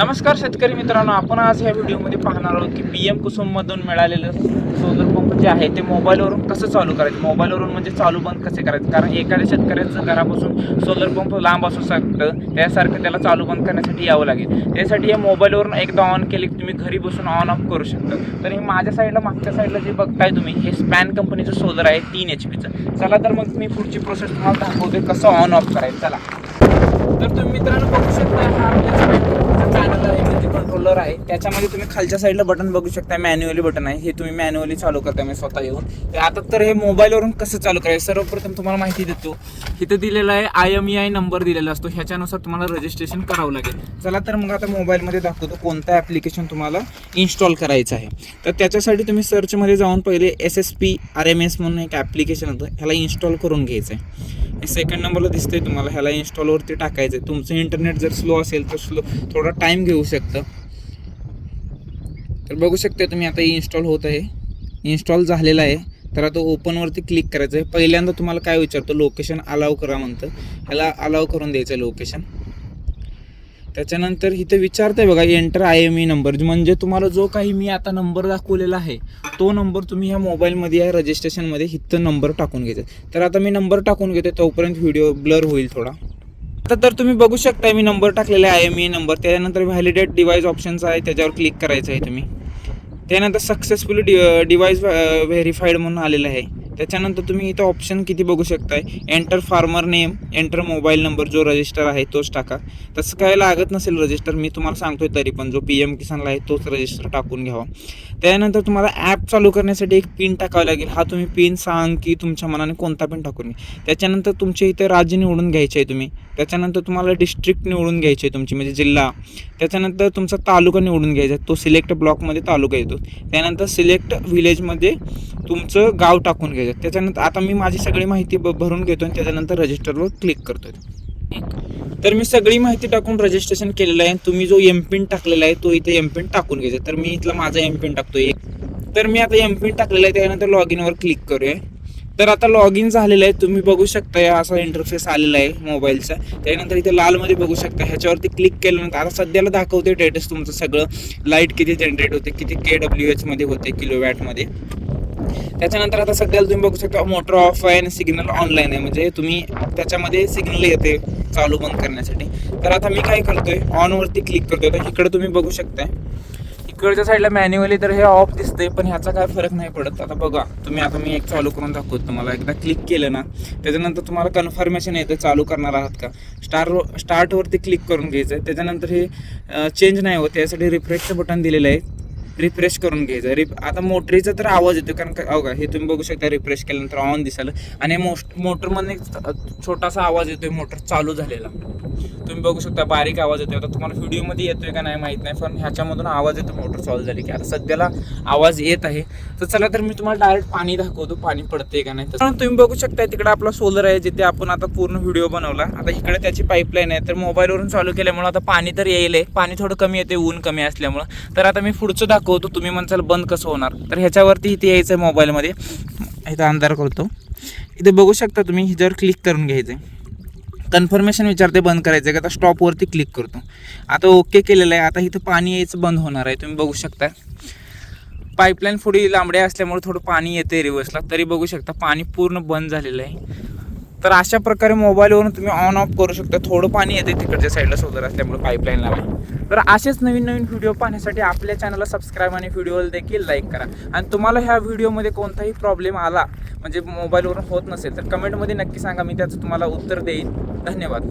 नमस्कार शेतकरी मित्रांनो आपण आज ह्या व्हिडिओमध्ये पाहणार आहोत की पी एम कुसुममधून मिळालेलं सोलर पंप जे आहे ते मोबाईलवरून कसं चालू करायचं? मोबाईलवरून म्हणजे चालू बंद कसे करायचं? कारण एखाद्या शेतकऱ्याचं घरापासून सोलर पंप लांब असू शकतं त्यासारखं त्याला चालू बंद करण्यासाठी यावं लागेल. त्यासाठी हे मोबाईलवरून एकदा ऑन केले की तुम्ही घरी बसून ऑन ऑफ करू शकता. तर हे माझ्या साईडला मागच्या साईडला जे बघताय तुम्ही हे स्पॅन कंपनीचं सोलर आहे तीन एच पीचं चला तर मग मी पुढची प्रोसेस तुम्हाला दाखवते कसं ऑन ऑफ करायचं. चला. तर तुम्ही मित्रांनो बघू शकता हा आपल्या चॅनल आहे म्हणजे कंट्रोलर आहे. त्याच्यामध्ये तुम्ही खालच्या साईडला बटन बघू शकता मॅन्युअली बटन आहे. हे तुम्ही मॅन्युअली चालू करता मी स्वतः येऊन. तर आता तर हे मोबाईलवरून कसं चालू करायचं? सर्वप्रथम तुम्हाला माहिती देतो. इथं दिलेला आहे I M E I number दिलेला असतो. ह्याच्यानुसार तुम्हाला रजिस्ट्रेशन करावं लागेल. चला तर मग आता मोबाईलमध्ये दाखवतो कोणतं ॲप्लिकेशन तुम्हाला इन्स्टॉल करायचं आहे. तर त्याच्यासाठी तुम्ही सर्चमध्ये जाऊन पहिले S S P R M S म्हणून एक ॲप्लिकेशन होतं ह्याला इन्स्टॉल करून घ्यायचं आहे सेकंड नंबरला दिसतंय तुम्हाला. ह्याला इन्स्टॉलवरती टाकायचं आहे तुमचं इंटरनेट जर स्लो असेल तर स्लो थोडा टाईम घेऊ शकतं. तर बघू शकता तुम्ही आता इन्स्टॉल होत आहे. इन्स्टॉल झालेला आहे. तर आता ओपनवरती क्लिक करायचं आहे. पहिल्यांदा तुम्हाला काय विचारतो? लोकेशन अलाव करा म्हणतं. ह्याला अलाव करून द्यायचं लोकेशन त्याच्यानंतर इथं विचारतंय बघा enter I M E number म्हणजे तुम्हाला जो काही मी आता नंबर दाखवलेला आहे तो नंबर तुम्ही ह्या मोबाईलमध्ये या रजिस्ट्रेशनमध्ये इथं नंबर टाकून घ्यायचा तर आता मी नंबर टाकून घेतो तोपर्यंत व्हिडिओ ब्लर होईल थोडा. आता तर तुम्ही बघू शकता मी नंबर टाकलेला आहे आय एम ई नंबर त्याच्यानंतर व्हॅलिडेट डिवाईस ऑप्शनचा आहे त्याच्यावर क्लिक करायचं आहे तुम्ही. त्यानंतर सक्सेसफुली डि डिवाईस व्हेरीफाईड म्हणून आलेलं आहे. त्याच्यानंतर तुम्ही इथं ऑप्शन किती बघू शकताय? Enter farmer name enter mobile number जो रजिस्टर आहे तोच टाका. तसं काय लागत नसेल रजिस्टर मी तुम्हाला सांगतोय तरी पण जो पी एम किसानला आहे तोच रजिस्टर टाकून घ्यावा. त्यानंतर तुम्हाला ॲप चालू करण्यासाठी एक पिन टाकावा लागेल. हा तुम्ही पिन सांग की तुमच्या मनाने कोणता पिन टाकून घ्या. त्याच्यानंतर तुमच्या इथे राज्य निवडून घ्यायचे आहे तुम्ही. त्याच्यानंतर तुम्हाला डिस्ट्रिक्ट निवडून घ्यायची आहे तुमची म्हणजे जिल्हा. त्याच्यानंतर तुमचा तालुका निवडून घ्यायचा आहे. तो सिलेक्ट ब्लॉकमध्ये तालुका येतो. त्यानंतर सिलेक्ट विलेजमध्ये तुमचं गाव टाकून घ्यायचं त्याच्यानंतर आता मी माझी सगळी माहिती ब भरून घेतो आणि त्याच्यानंतर रजिस्टरवर क्लिक करतो तर मी सगळी माहिती टाकून रजिस्ट्रेशन केलेलं आहे. तुम्ही जो एम पिन टाकलेला आहे तो इथे एम पिन टाकून घ्यायचा तर मी इथला माझा एम पिन टाकतो एक तर मी आता एम पिन टाकलेला आहे त्यानंतर लॉग इनवर क्लिक करूया. तर आता लॉग इन झालेलं आहे. तुम्ही बघू शकता या असा इंटरफेस आलेला आहे मोबाईलचा त्यानंतर इथे लालमध्ये बघू शकता. ह्याच्यावरती क्लिक केल्यानंतर आता सध्याला दाखवते स्टेटस तुमचं सगळं. लाइट किती जनरेट होते किती के डब्ल्यू एचमध्ये होते किलो वॅटमध्ये त्याच्यानंतर आता सध्याला तुम्ही बघू शकता मोटर ऑफ आहे आणि सिग्नल ऑनलाईन आहे. म्हणजे तुम्ही त्याच्यामध्ये सिग्नल येते चालू बंद करण्यासाठी. तर आता मी काय करतोय? ऑनवरती क्लिक करतोय. तर इकडे तुम्ही बघू शकताय. इकडच्या साईडला मॅन्युअली तर हे ऑफ दिसतंय पण ह्याचा काय फरक नाही पडत. आता बघा तुम्ही आता मी एक चालू करून दाखवतो तुम्हाला. एकदा क्लिक केलं ना त्याच्यानंतर तुम्हाला कन्फर्मेशन येतं चालू करणार आहात का? स्टार स्टार्टवरती क्लिक करून घ्यायचं आहे त्याच्यानंतर हे चेंज नाही होत त्यासाठी रिफ्रेशचं बटन दिलेलं आहे. रिफ्रेश करून घ्यायचं. रिप आता मोटरीचा तर आवाज येतो कारण का अवघा हे तुम्ही बघू शकता रिफ्रेश केल्यानंतर ऑन दिसायला. आणि मोस्ट मोटरमधून एक छोटासा आवाज येतोय मोटर चालू झालेला. तुम्ही बघू शकता बारीक आवाज येतोय. आता तुम्हाला व्हिडिओमध्ये येतोय का नाही माहीत नाही पण ह्याच्यामधून आवाज येतो मोटर चालू झाली की. आता सध्याला आवाज येत आहे. तर चला तर मी तुम्हाला डायरेक्ट पाणी दाखवतो पाणी पडते का नाही. तर तुम्ही बघू शकता तिकडे आपला सोलर आहे जिथे आपण आता पूर्ण व्हिडिओ बनवला. आता इकडे त्याची पाईपलाईन आहे तर मोबाईलवरून चालू केल्यामुळे आता पाणी तर येईल आहे. पाणी थोडं कमी येते ऊन कमी असल्यामुळं. तर आता मी पुढचं शिकवतो तुम्ही म्हणसाल बंद कसं होणार? तर ह्याच्यावरती इथे यायचं आहे मोबाईलमध्ये. इथं अंधार करतो इथे बघू शकता तुम्ही ह्याच्यावर क्लिक करून घ्यायचं आहे कन्फर्मेशन विचारते बंद करायचं आहे का? आता स्टॉपवरती क्लिक करतो. आता ओके केलेलं आहे. आता इथं पाणी यायचं बंद होणार आहे. तुम्ही बघू शकता. पाईपलाईन पुढे लांबड्या असल्यामुळे थोडं पाणी येते रिव्हर्सला तरी बघू शकता पाणी पूर्ण बंद झालेलं आहे. तर अशा प्रकारे मोबाईलवरून तुम्ही ऑन ऑफ करू शकता. थोडं पाणी येते तिकडच्या साईडला सोलर असल्यामुळे पाईपलाईन लावा तर असेच नवीन नवीन व्हिडिओ पाहण्यासाठी आपल्या चॅनलला सबस्क्राईब आणि व्हिडिओला देखील लाईक करा. आणि तुम्हाला ह्या व्हिडिओमध्ये कोणताही प्रॉब्लेम आला म्हणजे मोबाईलवरून होत नसेल तर कमेंटमध्ये नक्की सांगा. मी त्याचं तुम्हाला उत्तर देईन. धन्यवाद.